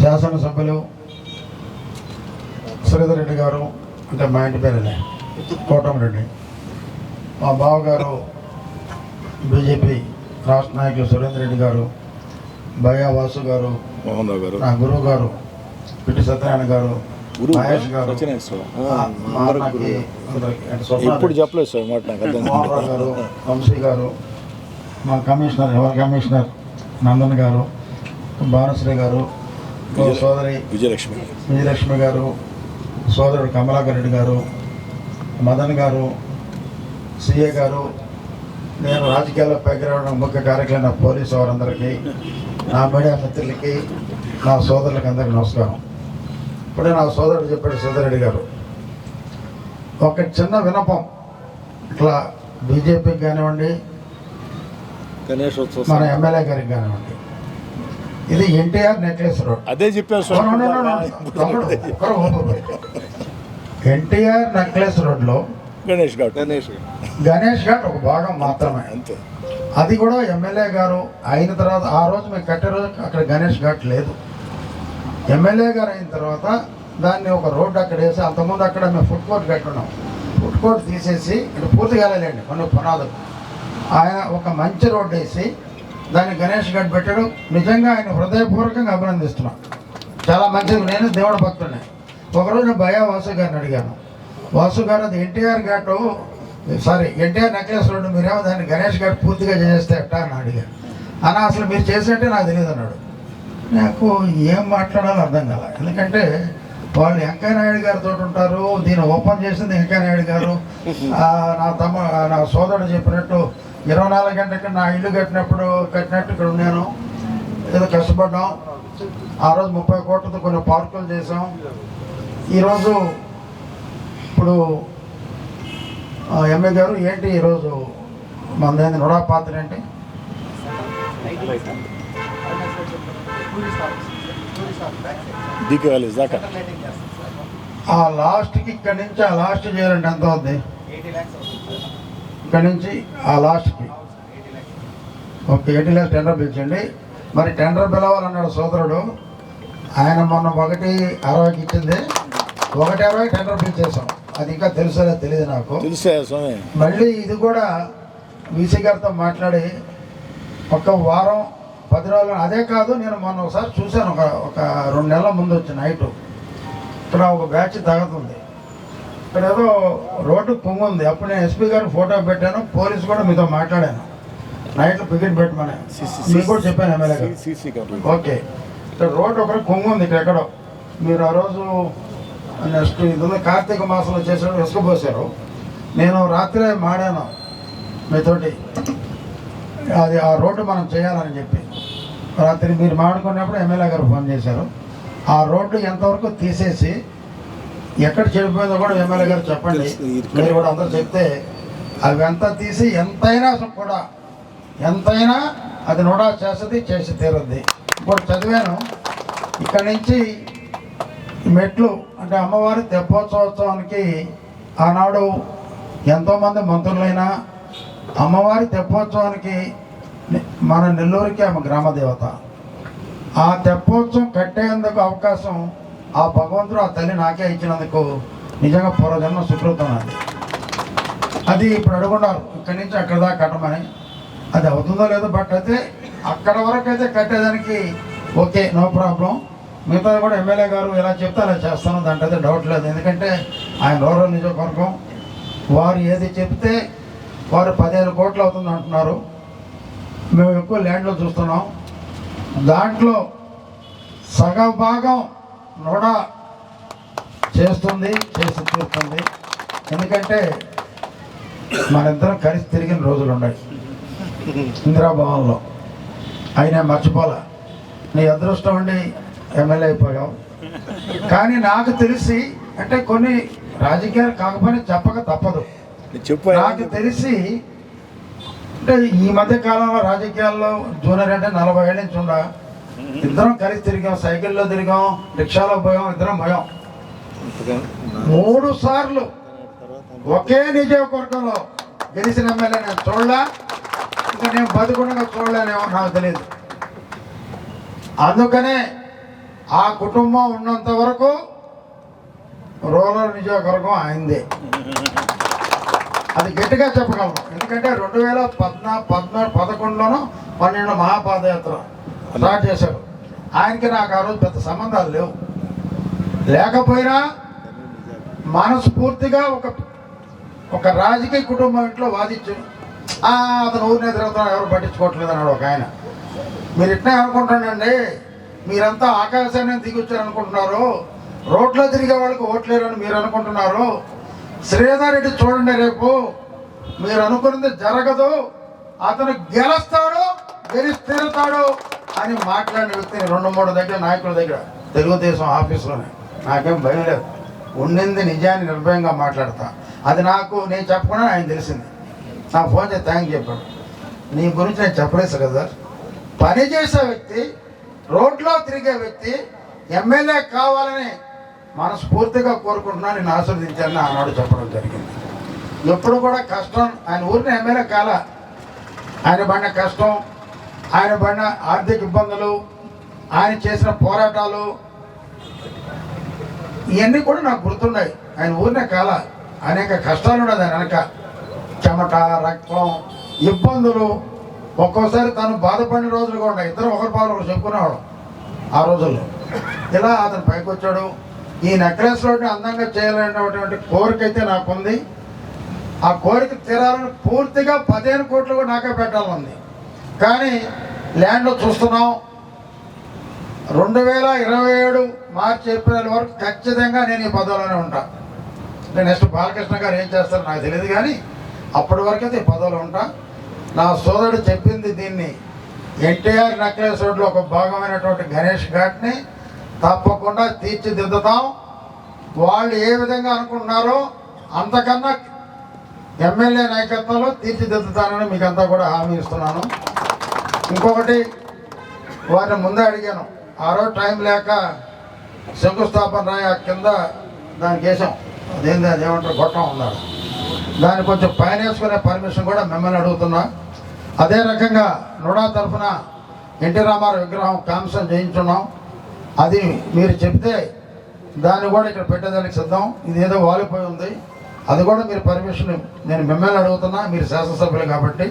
శాసనసభ్యులు శ్రీధర్ రెడ్డి గారు అంటే మా ఇంటి పేరునే కోటమిరెడ్డి. మా బావగారు బీజేపీ రాష్ట్ర నాయకులు సురేందర్ రెడ్డి గారు భయ్యా వాసు గారు నా గురువు గారు పిట్టి సత్యనారాయణ గారు మహేష్ గారు ఎప్పుడు చెప్పలేదు సార్ మోహన్ గారు వంశీ గారు మా కమిషనర్ ఎవరి కమిషనర్? నందన్ గారు భానుశ్రీ గారు సోదరి విజయలక్ష్మి విజయలక్ష్మి గారు సోదరుడు కమలాకర్ రెడ్డి గారు మదన్ గారు సిఏ గారు నేను రాజకీయాల్లో పైకి రావడం ముఖ్య కార్యక్రమం పోలీసు వారందరికీ నా మీడియా మిత్రులకి నా సోదరులకి అందరికీ నమస్కారం. ఇప్పుడే నా సోదరుడు చెప్పాడు సిద్ధారెడ్డి గారు. ఒక చిన్న వినపం ఇట్లా బీజేపీకి కానివ్వండి మన ఎమ్మెల్యే గారికి కానివ్వండి ఇది ఎన్టీఆర్ నెక్లెస్ రోడ్. అదే చెప్పాను ఎన్టీఆర్ నెక్లెస్ రోడ్లో గణేష్ ఘాట్. గణేష్ గణేష్ ఘాట్ ఒక భాగం మాత్రమే. అంతే. అది కూడా ఎమ్మెల్యే గారు అయిన తర్వాత ఆ రోజు మేము కట్టే రోజు అక్కడ గణేష్ ఘాట్ లేదు. ఎమ్మెల్యే గారు అయిన తర్వాత దాన్ని ఒక రోడ్డు అక్కడ వేసి అంతకుముందు అక్కడ మేము ఫుడ్ కోర్ట్ కట్టున్నాం. ఫుడ్ కోర్ట్ తీసేసి ఇక్కడ పూర్తి కాలేదండి కొన్ని పునాదులు. ఆయన ఒక మంచి రోడ్డు వేసి దాన్ని గణేష్ గడ్ పెట్టాడు. నిజంగా ఆయన హృదయపూర్వకంగా అభినందిస్తున్నాం. చాలా మంచిది. నేను దేవుడు భక్తుడిని. ఒకరోజు భయా వాసు గారిని అడిగాను. వాసు గారు అది ఎన్టీఆర్ ఘాటు సారీ ఎన్టీఆర్ నెక్లెస్ రోడ్డు మీరేమో దాన్ని గణేష్ ఘాట్ పూర్తిగా చేస్తే ఎట్టా అని అడిగాను. అన్న అసలు మీరు చేసినట్టే నాకు తెలియదు అన్నాడు. నాకు ఏం మాట్లాడాలో అర్థం కాల. ఎందుకంటే వాళ్ళు వెంకయ్యనాయుడు గారితో ఉంటారు. దీన్ని ఓపెన్ చేసింది వెంకయ్యనాయుడు గారు. నా తమ్మ నా సోదరుడు చెప్పినట్టు ఇరవై నాలుగు గంటలకి నా ఇల్లు కట్టినప్పుడు కట్టినట్టు ఇక్కడ ఉన్నాను. ఏదో కష్టపడ్డాం. ఆ రోజు ముప్పై కోట్లతో కొన్ని పార్కులు చేసాం ఈరోజు ఇప్పుడు ఎంఏ గారు ఏంటి ఈరోజు మనదేంది నుడా పాత్ర ఏంటి ఆ లాస్ట్కి ఇక్కడ నుంచి ఆ లాస్ట్ చేయాలంటే ఎంత అవుద్ది? ఇక్కడ నుంచి ఆ లాస్ట్కి. ఓకే ఎయిటీ ల్యాక్స్ టెండర్ పిలిచండి. మరి టెండర్ పిలవాలన్నాడు సోదరుడు. ఆయన మొన్న ఒకటి అరవైకి ఇచ్చింది. ఒకటి అరవై టెండర్ పిలిచేసాం అది ఇంకా తెలుసో తెలియదు నాకు. మళ్ళీ ఇది కూడా వీసీ గారితో మాట్లాడి ఒక వారం పది రోజులు అదే కాదు నేను మొన్న ఒకసారి చూశాను. ఒక ఒక రెండు నెలల ముందు వచ్చి నైట్. ఇక్కడ ఒక బ్యాచ్ తగ్గుతుంది ఇక్కడ ఏదో రోడ్డు పొంగుంది అప్పుడు నేను ఎస్పీ గారికి ఫోటో పెట్టాను. పోలీసు కూడా మీతో మాట్లాడాను. నైట్లో పికెట్ పెట్టమని. మీకు కూడా చెప్పాను ఎమ్మెల్యే గారు ఓకే. ఇక్కడ రోడ్డు ఒకటి కొంగు ఉంది ఇక్కడ ఎక్కడో. మీరు ఆ రోజు నెక్స్ట్ ఇది కార్తీక మాసంలో చేసినప్పుడు ఇసుక పోసారు నేను రాత్రే మాడాను మీతోటి. అది ఆ రోడ్డు మనం చేయాలని చెప్పి. రాత్రి మీరు మాడుకున్నప్పుడు ఎమ్మెల్యే గారు ఫోన్ చేశారు. ఆ రోడ్డు ఎంతవరకు తీసేసి ఎక్కడ చెడిపోయిందో కూడా ఎమ్మెల్యే గారు చెప్పండి. మీరు కూడా అందరూ చెప్తే అవి ఎంత తీసి ఎంతైనా కూడా ఎంతైనా అది నోడా చేస్తుంది చేసి తీరుద్ది. ఇప్పుడు చదివాను. ఇక్కడి నుంచి మెట్లు అంటే అమ్మవారి తెప్పోత్సవోత్సవానికి ఆనాడు ఎంతోమంది మంత్రులైనా అమ్మవారి తెప్పోత్సవానికి మన నెల్లూరుకి ఆమె గ్రామ దేవత ఆ తెప్పోత్సవం కట్టేందుకు అవకాశం ఆ భగవంతుడు ఆ తల్లి నాకే ఇచ్చినందుకు నిజంగా పూర్వజన్మ సుకృతం అది. అది ఇప్పుడు అడుగున్నారు ఇక్కడి నుంచి అక్కడ దాకా కట్టమని. అది అవుతుందో లేదో బట్ అయితే అక్కడ వరకు అయితే కట్టేదానికి ఓకే నో ప్రాబ్లం. మిగతా కూడా ఎమ్మెల్యే గారు ఎలా చెప్తే అలా చేస్తాను దాంట్లో అయితే డౌట్ లేదు. ఎందుకంటే ఆయన రూరల్ నియోజకవర్గం వారు ఏది చెప్తే వారు పదిహేను కోట్లు అవుతుంది అంటున్నారు. మేము ఎక్కువ ల్యాండ్లో చూస్తున్నాం. దాంట్లో సగం భాగం నోడ చేస్తుంది చేసి తీరుతుంది. ఎందుకంటే మనిద్దరం కలిసి తిరిగిన రోజులు ఉన్నాయి. ఇందిరాభవన్లో అయినా మర్చిపోలే. నీ అదృష్టం ఉండి ఎమ్మెల్యే అయిపోయావు. కానీ నాకు తెలిసి అంటే కొన్ని రాజకీయాలు కాకపోయినా చెప్పక తప్పదు. చెప్పు నాకు తెలిసి అంటే ఈ మధ్య కాలంలో రాజకీయాల్లో జూనియర్ అంటే నలభై ఏళ్ళ నుంచి ఉండ. ఇద్దరం కలిసి తిరిగాం సైకిల్లో తిరిగాం రిక్షాలో పోయాం ఇద్దరం పోయాం మూడు సార్లు ఒకే నియోజకవర్గంలో గెలిచిన ఎమ్మెల్యే నేను చూడలే. ఇంకా నేను బతుకుండా చూడలేనేమో నాకు తెలియదు అందుకనే ఆ కుటుంబం ఉన్నంత వరకు రూరల్ నియోజకవర్గం ఆయనదే అది గట్టిగా చెప్పగలను. ఎందుకంటే రెండు వేల పద్నా పద్నా పదకొండులోనూ పన్నెండు మహాపాదయాత్ర. స్టార్ట్ చేశారు ఆయనకి నాకు ఆ రోజు పెద్ద సంబంధాలు లేవు. లేకపోయినా మనస్ఫూర్తిగా ఒక ఒక రాజకీయ కుటుంబం ఇంట్లో వాదించు అతను ఊరినే తిరుగుతాడు ఎవరు పట్టించుకోవట్లేదు అన్నాడు ఒక ఆయన. మీరు ఇట్నే అనుకుంటానండి మీరంతా ఆకాశాన్ని దిగొచ్చారు అనుకుంటున్నారు రోడ్లో తిరిగే వాళ్ళకి ఓట్లేరని మీరు అనుకుంటున్నారు. శ్రీధర్ రెడ్డి చూడండి రేపు. మీరు అనుకున్నది జరగదు. అతను గెలుస్తాడు గెలిచి తీరుతాడు అని మాట్లాడిన వ్యక్తిని రెండు మూడు దగ్గర నాయకుల దగ్గర తెలుగుదేశం ఆఫీసులోనే. నాకేం భయం లేదు. ఉండింది నిజాన్ని నిర్భయంగా మాట్లాడతా. అది నాకు నేను చెప్పకుండా ఆయన తెలిసింది. నా ఫోన్ చేసి థ్యాంక్ చెప్పాడు. నీ గురించి నేను చెప్పలేదు కదా. పని చేసే వ్యక్తి రోడ్లో తిరిగే వ్యక్తి ఎమ్మెల్యే కావాలని మనస్ఫూర్తిగా కోరుకుంటున్నా నేను ఆశీర్వదించాలని ఆనాడు చెప్పడం జరిగింది. ఎప్పుడు కూడా కష్టం ఆయన ఊరిని ఎమ్మెల్యే కాల. ఆయన పడిన కష్టం ఆయన పడిన ఆర్థిక ఇబ్బందులు ఆయన చేసిన పోరాటాలు ఇవన్నీ కూడా నాకు గుర్తున్నాయి ఆయన ఊరినే కాల అనేక కష్టాలు ఉన్నది ఆయన వెనక. చెమట రక్తం ఇబ్బందులు. ఒక్కోసారి తను బాధపడిన రోజులు కూడా ఉన్నాయి. ఇద్దరు ఒకరి పాలు ఒకరు చెప్పుకునేవాడు ఆ రోజుల్లో. ఇలా అతను పైకి వచ్చాడు ఈ నెక్లెస్ రోడ్ని అందంగా చేయాలనేటువంటి కోరిక అయితే నాకుంది. ఆ కోరిక తీరాలని పూర్తిగా పదిహేను కోట్లు కూడా నాకే పెట్టాలనుంది కానీ ల్యాండ్లో చూస్తున్నాం. రెండు వేల ఇరవై ఏడు మార్చి ఏప్రిల్ వరకు ఖచ్చితంగా నేను ఈ పదవిలోనే ఉంటా. అంటే నెక్స్ట్ బాలకృష్ణ గారు ఏం చేస్తారో నాకు తెలియదు కానీ అప్పటి వరకు అయితే ఈ పదవిలో ఉంటా. నా సోదరుడు చెప్పింది దీన్ని ఎన్టీఆర్ నెక్లెస్ రోడ్లో ఒక భాగమైనటువంటి గణేష్ ఘాట్ని తప్పకుండా తీర్చిదిద్దుతాం. వాళ్ళు ఏ విధంగా అనుకుంటున్నారో అంతకన్నా ఎమ్మెల్యే నాయకత్వంలో తీర్చిదిద్దుతానని మీకు అంతా కూడా హామీ ఇస్తున్నాను. ఇంకొకటి వారిని ముందే అడిగాను. ఆ రోజు టైం లేక శంకుస్థాపన రాయ కింద దానికి వేసాం అదేంది అది ఏమంటారు గొట్టం ఉన్నాడు దాన్ని కొంచెం పైన వేసుకునే పర్మిషన్ కూడా మిమ్మల్ని అడుగుతున్నా. అదే రకంగా నుడా తరఫున ఎన్టీ రామారావు విగ్రహం కాంసం చేయించున్నాం. అది మీరు చెప్తే దాన్ని కూడా ఇక్కడ పెట్టేదానికి సిద్ధం. ఇది ఏదో వాలిపోయి ఉంది. అది కూడా మీరు పర్మిషన్ నేను మిమ్మల్ని అడుగుతున్నా. మీరు శాసనసభ్యులు కాబట్టి.